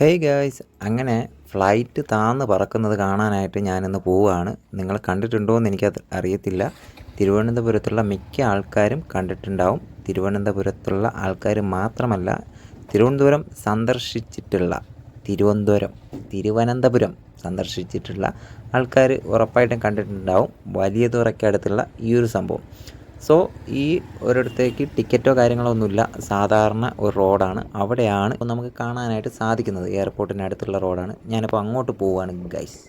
Hey guys അങ്ങനെ flight താന്ന് പറക്കുന്നത് കാണാനായിട്ട് ഞാനിന്ന് പോവുകയാണ് നിങ്ങൾ കണ്ടിട്ടുണ്ടോ എന്ന് എനിക്ക് അറിയത്തില്ല. തിരുവനന്തപുരത്തുള്ള മിക്ക ആൾക്കാരും കണ്ടിട്ടുണ്ടാവും. തിരുവനന്തപുരത്തുള്ള ആൾക്കാർ മാത്രമല്ല തിരുവനന്തപുരം സന്ദർശിച്ചിട്ടുള്ള തിരുവനന്തപുരം തിരുവനന്തപുരം സന്ദർശിച്ചിട്ടുള്ള ആൾക്കാർ ഉറപ്പായിട്ടും കണ്ടിട്ടുണ്ടാവും. വലിയ തുറയ്ക്കടുത്തുള്ള ഈ ഒരു സംഭവം. സോ ഈ ഒരിടത്തേക്ക് ടിക്കറ്റോ കാര്യങ്ങളോ ഒന്നുമില്ല. സാധാരണ ഒരു റോഡാണ്. അവിടെയാണ് ഇപ്പോൾ നമുക്ക് കാണാനായിട്ട് സാധിക്കുന്നത്. എയർപോർട്ടിന്റെ അടുത്തുള്ള റോഡാണ്. ഞാനിപ്പോൾ അങ്ങോട്ട് പോവുകയാണ് ഗൈസ്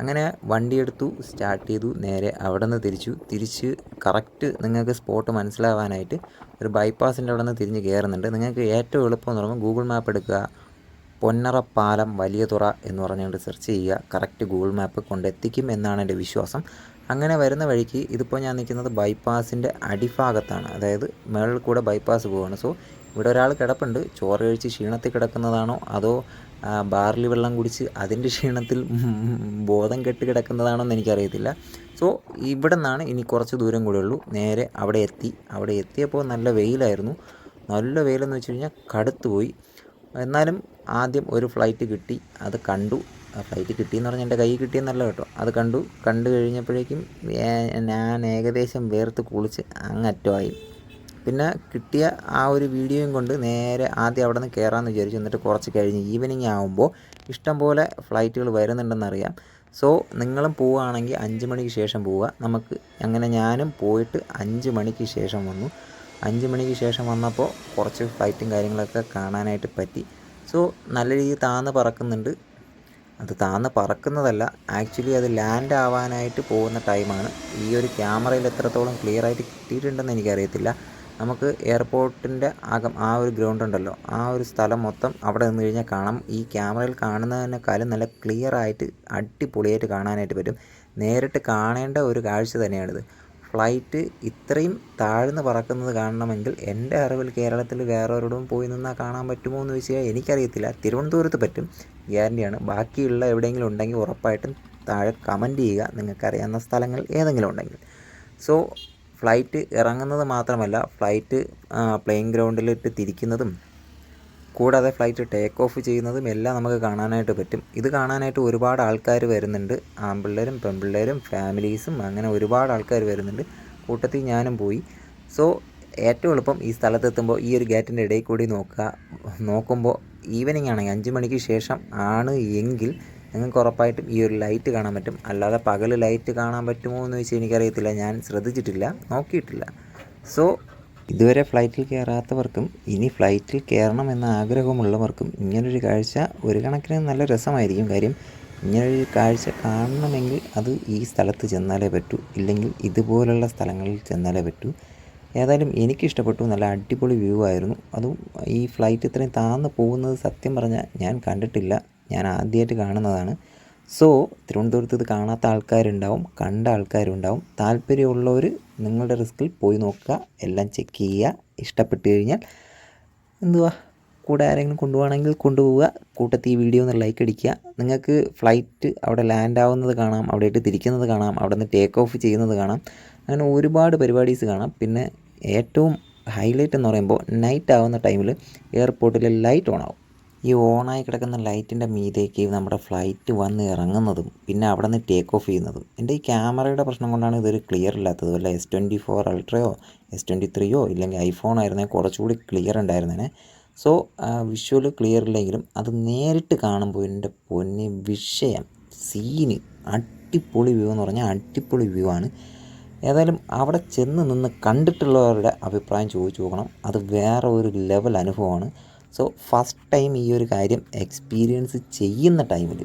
അങ്ങനെ വണ്ടി എടുത്തു സ്റ്റാർട്ട് ചെയ്തു നേരെ അവിടെ നിന്ന് തിരിച്ചു. തിരിച്ച് കറക്റ്റ് നിങ്ങൾക്ക് സ്പോട്ട് മനസ്സിലാവാനായിട്ട് ഒരു ബൈപ്പാസിന്റെ അവിടെ നിന്ന് തിരിഞ്ഞ് കയറുന്നുണ്ട്. നിങ്ങൾക്ക് ഏറ്റവും എളുപ്പം എന്ന് പറയുമ്പോൾ ഗൂഗിൾ മാപ്പ് എടുക്കുക. പൊന്നറപ്പാലം വലിയ തുറ എന്ന് പറഞ്ഞുകൊണ്ട് സെർച്ച് ചെയ്യുക. കറക്റ്റ് ഗൂഗിൾ മാപ്പ് കൊണ്ടെത്തിക്കും എന്നാണ് എന്റെ വിശ്വാസം. അങ്ങനെ വരുന്ന വഴിക്ക് ഇതിപ്പോൾ ഞാൻ നിൽക്കുന്നത് ബൈപ്പാസിന്റെ അടിഭാഗത്താണ്. അതായത് മേളിൽ കൂടെ ബൈപ്പാസ് പോവുകയാണ് സോ ഇവിടെ ഒരാൾ കിടപ്പുണ്ട്. ചോറ് കഴിച്ച് ക്ഷീണത്തിൽ കിടക്കുന്നതാണോ? അതോ ബാറിൽ വെള്ളം കുടിച്ച് അതിന്റെ ക്ഷീണത്തിൽ ബോധം കെട്ട് കിടക്കുന്നതാണോ എന്ന് എനിക്കറിയത്തില്ല. സോ ഇവിടെ നിന്നാണ് ഇനി കുറച്ച് ദൂരം കൂടെ ഉള്ളൂ. നേരെ അവിടെ എത്തി. അവിടെ എത്തിയപ്പോൾ നല്ല വെയിലായിരുന്നു. നല്ല വെയിലെന്ന് വെച്ച് കഴിഞ്ഞാൽ കടുത്ത് പോയി എന്നാലും ആദ്യം ഒരു ഫ്ലൈറ്റ് കിട്ടി. അത് കണ്ടു. ആ ഫ്ലൈറ്റ് കിട്ടിയെന്ന് പറഞ്ഞാൽ എന്റെ കൈ കിട്ടിയെന്നല്ല കേട്ടോ. അത് കണ്ടു. കണ്ടു കഴിഞ്ഞപ്പോഴേക്കും ഞാൻ ഏകദേശം വേർത്ത് കുളിച്ച് അങ്ങറ്റമായി പിന്നെ കിട്ടിയ ആ ഒരു വീഡിയോയും കൊണ്ട് നേരെ ആദ്യം അവിടെ നിന്ന് കയറാമെന്ന് വിചാരിച്ചു. എന്നിട്ട് കുറച്ച് കഴിഞ്ഞ് ഈവനിങ് ആകുമ്പോൾ ഇഷ്ടംപോലെ ഫ്ലൈറ്റുകൾ വരുന്നുണ്ടെന്നറിയാം. സോ നിങ്ങളും പോവുകയാണെങ്കിൽ അഞ്ച് മണിക്ക് ശേഷം പോവുക. നമുക്ക് അങ്ങനെ ഞാനും പോയിട്ട് അഞ്ച് മണിക്ക് ശേഷം വന്നു. അഞ്ച് മണിക്ക് ശേഷം വന്നപ്പോൾ കുറച്ച് ഫ്ലൈറ്റും കാര്യങ്ങളൊക്കെ കാണാനായിട്ട് പറ്റി. സോ നല്ല രീതിയിൽ താന്ന് പറക്കുന്നുണ്ട്. അത് താന്ന് പറക്കുന്നതല്ല. ആക്ച്വലി അത് ലാൻഡ് ആവാനായിട്ട് പോകുന്ന ടൈമാണ് ഈ ഒരു ക്യാമറയിൽ എത്രത്തോളം ക്ലിയർ ആയിട്ട് കിട്ടിയിട്ടുണ്ടെന്ന് എനിക്കറിയത്തില്ല. നമുക്ക് എയർപോർട്ടിന്റെ അകം ആ ഒരു ഗ്രൗണ്ട് ഉണ്ടല്ലോ. ആ ഒരു സ്ഥലം മൊത്തം അവിടെ നിന്ന് കഴിഞ്ഞാൽ കാണാം. ഈ ക്യാമറയിൽ കാണുന്നതിനേക്കാളും നല്ല ക്ലിയർ ആയിട്ട് അടിപൊളിയായിട്ട് കാണാനായിട്ട് പറ്റും. നേരിട്ട് കാണേണ്ട ഒരു കാഴ്ച തന്നെയാണിത്. ഫ്ലൈറ്റ് ഇത്രയും താഴ്ന്ന് പറക്കുന്നത് കാണണമെങ്കിൽ എന്റെ അറിവിൽ കേരളത്തിൽ വേറൊരിടവും പോയി നിന്നാൽ കാണാൻ പറ്റുമോ എന്ന് ചോദിച്ചാൽ എനിക്കറിയത്തില്ല. തിരുവനന്തപുരത്ത് പറ്റും. ഗ്യാരണ്ടിയാണ്. ബാക്കിയുള്ള എവിടെയെങ്കിലും ഉണ്ടെങ്കിൽ ഉറപ്പായിട്ടും താഴെ കമന്റ് ചെയ്യുക. നിങ്ങൾക്കറിയാവുന്ന സ്ഥലങ്ങൾ ഏതെങ്കിലും ഉണ്ടെങ്കിൽ. സോ ഫ്ലൈറ്റ് ഇറങ്ങുന്നത് മാത്രമല്ല ഫ്ലൈറ്റ് പ്ലെയിൻ ഗ്രൗണ്ടിലിട്ട് തിരിക്കുന്നതും കൂടാതെ ഫ്ലൈറ്റ് ടേക്ക് ഓഫ് ചെയ്യുന്നതും എല്ലാം നമുക്ക് കാണാനായിട്ട് പറ്റും. ഇത് കാണാനായിട്ട് ഒരുപാട് ആൾക്കാർ വരുന്നുണ്ട്. ആൺപിള്ളേരും പെൺപിള്ളേരും ഫാമിലീസും അങ്ങനെ ഒരുപാട് ആൾക്കാർ വരുന്നുണ്ട്. കൂട്ടത്തിൽ ഞാനും പോയി. സോ ഏറ്റവും എളുപ്പം ഈ സ്ഥലത്തെത്തുമ്പോൾ ഈ ഒരു ഗേറ്റിന്റെ ഇടയിൽ കൂടി നോക്കുക. നോക്കുമ്പോൾ ഈവനിങ് ആണെങ്കിൽ അഞ്ച് മണിക്ക് ശേഷം ആണ് എങ്കിൽ നിങ്ങൾക്ക് ഉറപ്പായിട്ടും ഈ ഒരു ലൈറ്റ് കാണാൻ പറ്റും. അല്ലാതെ പകൽ ലൈറ്റ് കാണാൻ പറ്റുമോ എന്ന് വെച്ചാൽ എനിക്കറിയത്തില്ല. ഞാൻ ശ്രദ്ധിച്ചിട്ടില്ല. നോക്കിയിട്ടില്ല. സോ ഇതുവരെ ഫ്ലൈറ്റിൽ കയറാത്തവർക്കും ഇനി ഫ്ലൈറ്റിൽ കയറണം എന്ന ആഗ്രഹമുള്ളവർക്കും ഇങ്ങനൊരു കാഴ്ച ഒരു കണക്കിന് നല്ല രസമായിരിക്കും. കാര്യം ഇങ്ങനൊരു കാഴ്ച കാണണമെങ്കിൽ അത് ഈ സ്ഥലത്ത് ചെന്നാലേ പറ്റൂ. ഇല്ലെങ്കിൽ ഇതുപോലുള്ള സ്ഥലങ്ങളിൽ ചെന്നാലേ പറ്റൂ. ഏതായാലും എനിക്കിഷ്ടപ്പെട്ടു നല്ല അടിപൊളി വ്യൂ ആയിരുന്നു. അതും ഈ ഫ്ലൈറ്റ് ഇത്രയും താന്ന് പോകുന്നത് സത്യം പറഞ്ഞാൽ ഞാൻ കണ്ടിട്ടില്ല. ഞാൻ ആദ്യമായിട്ട് കാണുന്നതാണ്. സോ തിരുവനന്തപുരത്ത് ഇത് കാണാത്ത ആൾക്കാരുണ്ടാവും കണ്ട ആൾക്കാരുണ്ടാവും. താല്പര്യമുള്ളവർ നിങ്ങളുടെ റിസ്കിൽ പോയി നോക്കുക എല്ലാം ചെക്ക് ചെയ്യുക ഇഷ്ടപ്പെട്ട് കഴിഞ്ഞാൽ എന്തുവാ കൂടെ ആരെങ്കിലും കൊണ്ടുപോകണമെങ്കിൽ കൊണ്ടുപോവുക കൂട്ടത്തിൽ ഈ വീഡിയോ ഒന്ന് ലൈക്ക് അടിക്കുക. നിങ്ങൾക്ക് ഫ്ലൈറ്റ് അവിടെ ലാൻഡ് ആവുന്നത് കാണാം അവിടെ ഇട്ട് തിരിക്കുന്നത് കാണാം അവിടെ നിന്ന് ടേക്ക് ഓഫ് ചെയ്യുന്നത് കാണാം. അങ്ങനെ ഒരുപാട് പരിപാടീസ് കാണാം. പിന്നെ ഏറ്റവും ഹൈലൈറ്റ് എന്ന് പറയുമ്പോൾ നൈറ്റ് ആവുന്ന ടൈമിൽ എയർപോർട്ടിൽ ലൈറ്റ് ഓൺ ആവും. ഈ ഓണായി കിടക്കുന്ന ലൈറ്റിന്റെ മീതേക്ക് നമ്മുടെ ഫ്ലൈറ്റ് വന്ന് ഇറങ്ങുന്നതും പിന്നെ അവിടെ നിന്ന് ടേക്ക് ഓഫ് ചെയ്യുന്നതും. എന്റെ ഈ ക്യാമറയുടെ പ്രശ്നം കൊണ്ടാണ് ഇതൊരു ക്ലിയർ ഇല്ലാത്തത്. വല്ല എസ് ട്വന്റി ഫോർ അൾട്രയോ എസ് ട്വന്റി ത്രീയോ ഇല്ലെങ്കിൽ ഐഫോൺ ആയിരുന്നെങ്കിൽ കുറച്ചുകൂടി ക്ലിയർ ഉണ്ടായിരുന്നേനെ. സോ വിഷ്വൽ ക്ലിയർ ഇല്ലെങ്കിലും അത് നേരിട്ട് കാണുമ്പോൾ എന്റെ പൊന്നെ വിഷയം സീന് അടിപൊളി വ്യൂ എന്ന് പറഞ്ഞാൽ അടിപൊളി വ്യൂ ആണ്. ഏതായാലും അവിടെ ചെന്ന് നിന്ന് കണ്ടിട്ടുള്ളവരുടെ അഭിപ്രായം ചോദിച്ചു നോക്കണം. അത് വേറെ ഒരു ലെവൽ അനുഭവമാണ്. സോ ഫസ്റ്റ് ടൈം ഈ ഒരു കാര്യം എക്സ്പീരിയൻസ് ചെയ്യുന്ന ടൈമിൽ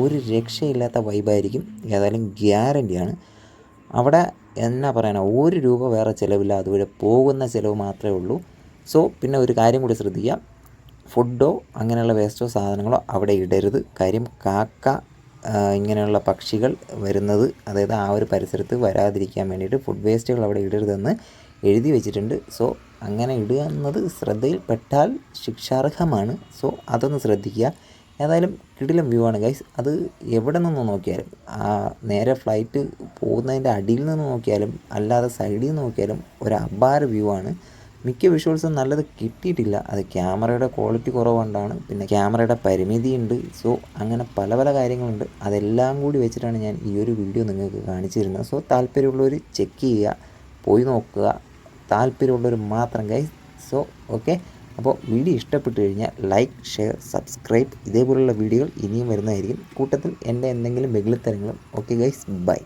ഒരു രക്ഷയില്ലാത്ത വൈബായിരിക്കും ഏതായാലും ഗ്യാരന്റിയാണ് അവിടെ എന്നാ പറയണ ഒരു രൂപ വേറെ ചിലവില്ല. അതുവരെ പോകുന്ന ചിലവ് മാത്രമേ ഉള്ളൂ. സോ പിന്നെ ഒരു കാര്യം കൂടി ശ്രദ്ധിക്കുക. ഫുഡോ അങ്ങനെയുള്ള വേസ്റ്റോ സാധനങ്ങളോ അവിടെ ഇടരുത്. കാര്യം കാക്ക ഇങ്ങനെയുള്ള പക്ഷികൾ വരുന്നത് അതായത് ആ ഒരു പരിസരത്ത് വരാതിരിക്കാൻ വേണ്ടിയിട്ട് ഫുഡ് വേസ്റ്റുകൾ അവിടെ ഇടരുതെന്ന് എഴുതി വെച്ചിട്ടുണ്ട്. സോ അങ്ങനെ ഇടുക എന്നത് ശ്രദ്ധയിൽപ്പെട്ടാൽ ശിക്ഷാർഹമാണ്. സോ അതൊന്ന് ശ്രദ്ധിക്കുക. ഏതായാലും കിടിലം വ്യൂ ആണ് ഗൈസ്. അത് എവിടെ നിന്ന് നോക്കിയാലും നേരെ ഫ്ലൈറ്റ് പോകുന്നതിന്റെ അടിയിൽ നിന്ന് നോക്കിയാലും അല്ലാതെ സൈഡിൽ നിന്ന് നോക്കിയാലും ഒരു അപാര വ്യൂ ആണ്. മിക്ക വിഷ്വൽസും നല്ലത് കിട്ടിയിട്ടില്ല. അത് ക്യാമറയുടെ ക്വാളിറ്റി കുറവുകൊണ്ടാണ്. പിന്നെ ക്യാമറയുടെ പരിമിതിയുണ്ട് സോ അങ്ങനെ പല പല കാര്യങ്ങളുണ്ട്. അതെല്ലാം കൂടി വെച്ചിട്ടാണ് ഞാൻ ഈ ഒരു വീഡിയോ നിങ്ങൾക്ക് കാണിച്ചിരുന്നത്. സോ താല്പര്യമുള്ളവർ ചെക്ക് ചെയ്യുക പോയി നോക്കുക. താല്പര്യമുള്ളവർ മാത്രം ഗൈസ് സോ ഓക്കെ അപ്പോൾ വീഡിയോ ഇഷ്ടപ്പെട്ടു കഴിഞ്ഞാൽ ലൈക്ക് ഷെയർ സബ്സ്ക്രൈബ് ഇതേപോലുള്ള വീഡിയോകൾ ഇനിയും വരുന്നതായിരിക്കും. കൂട്ടത്തിൽ എന്റെ എന്തെങ്കിലും വെകിളിത്തരങ്ങളും ഓക്കെ ഗൈസ് ബൈ